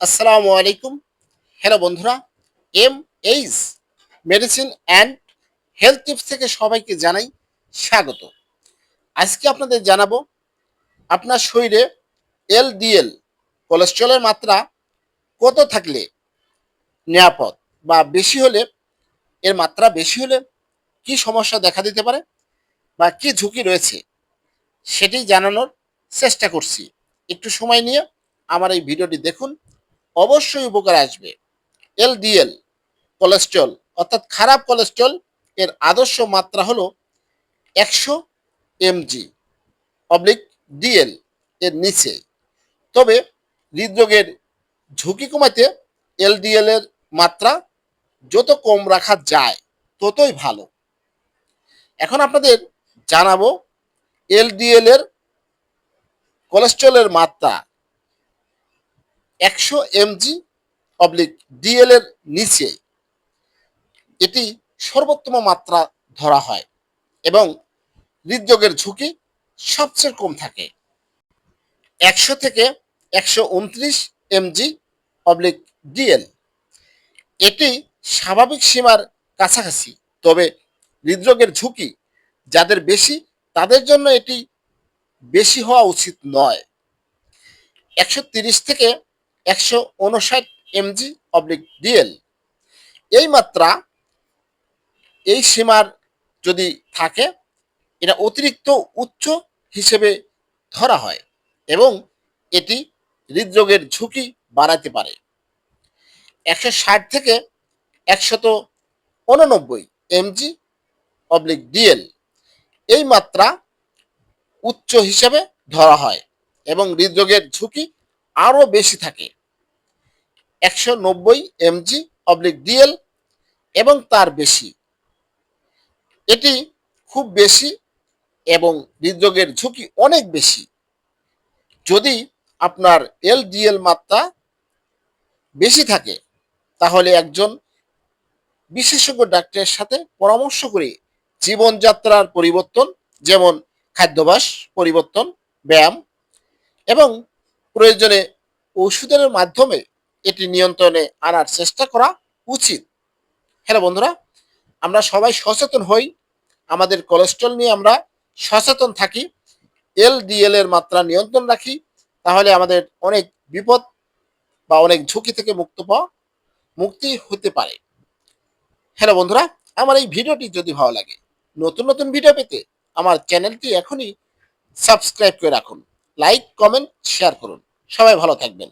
আসসালামু আলাইকুম। হ্যালো বন্ধুরা, M H medicine and health tips থেকে সবাইকে জানাই স্বাগত। আজকে আপনাদের জানাব, আপনার শরীরে এলডিএল কোলেস্ট্রলের মাত্রা কত থাকলে নিরাপদ বা বেশি হলে, এর মাত্রা বেশি হলে কি সমস্যা দেখা দিতে পারে বা কি ঝুঁকি রয়েছে সেটি জানানোর চেষ্টা করছি। একটু সময় নিয়ে আমার এই ভিডিওটি দেখুন অবশ্যই উপকার আসবে। এলডিএল, কোলেস্ট্রল, অর্থাৎ খারাপ কোলেস্ট্রল এর আদর্শ মাত্রা হলো একশো এমজি অবলিক ডিএল এর নিচে। তবে হৃদরোগের ঝুঁকি কমাতে এলডিএল এর মাত্রা যত কম রাখা যায়, ততই ভালো। এখন আপনাদের জানাব এলডিএল এর কোলেস্ট্রলের মাত্রা একশো এমজি অবলিক ডিএল এর নিচে এটি সর্বোত্তম মাত্রা ধরা হয় এবং হৃদরোগের ঝুঁকি সবচেয়ে কম থাকে। একশো থেকে একশো উনত্রিশ এমজি অবলিক ডিএল এটি স্বাভাবিক সীমার কাছাকাছি, তবে হৃদরোগের ঝুঁকি যাদের বেশি, তাদের জন্য এটি বেশি হওয়া উচিত নয়। একশো থেকে একশো উনষাট এমজি অবলিক ডিএল এই মাত্রা, এই সীমার যদি থাকে, এটা অতিরিক্ত উচ্চ হিসেবে ধরা হয় এবং এটি হৃদরোগের ঝুঁকি বাড়াতে পারে। একশো ষাট থেকে একশত উননব্বই এমজি অবলিক ডিএল এই মাত্রা উচ্চ হিসেবে ধরা হয় এবং হৃদরোগের ঝুঁকি আরও বেশি থাকে। একশো নব্বই এমজি অবলিক ডিএল এবং তার বেশি। এটি খুব বেশি এবং হৃদরোগের ঝুঁকি অনেক বেশি। যদি আপনার এলডিএল মাত্রা বেশি থাকে, তাহলে একজন বিশেষজ্ঞ ডাক্তারের সাথে পরামর্শ করে জীবনযাত্রার পরিবর্তন, যেমন খাদ্যাভ্যাস পরিবর্তন, ব্যায়াম এবং প্রয়োজনে ওষুধের মাধ্যমে এটি নিয়ন্ত্রণে আনার চেষ্টা করা উচিত। হ্যালো বন্ধুরা, আমরা সবাই সচেতন হই। আমাদের কোলেস্ট্রল নিয়ে আমরা সচেতন থাকি। এলডিএল এর মাত্রা নিয়ন্ত্রণ রাখি। তাহলে আমাদের অনেক বিপদ বা অনেক ঝুঁকি থেকে মুক্ত পাওয়া, মুক্তি হতে পারে। হ্যালো বন্ধুরা, আমার এই ভিডিওটি যদি ভালো লাগে, নতুন নতুন ভিডিও পেতে আমার চ্যানেলটি এখনই সাবস্ক্রাইব করে রাখুন। লাইক কমেন্ট শেয়ার করুন। সবাই ভালো থাকবেন।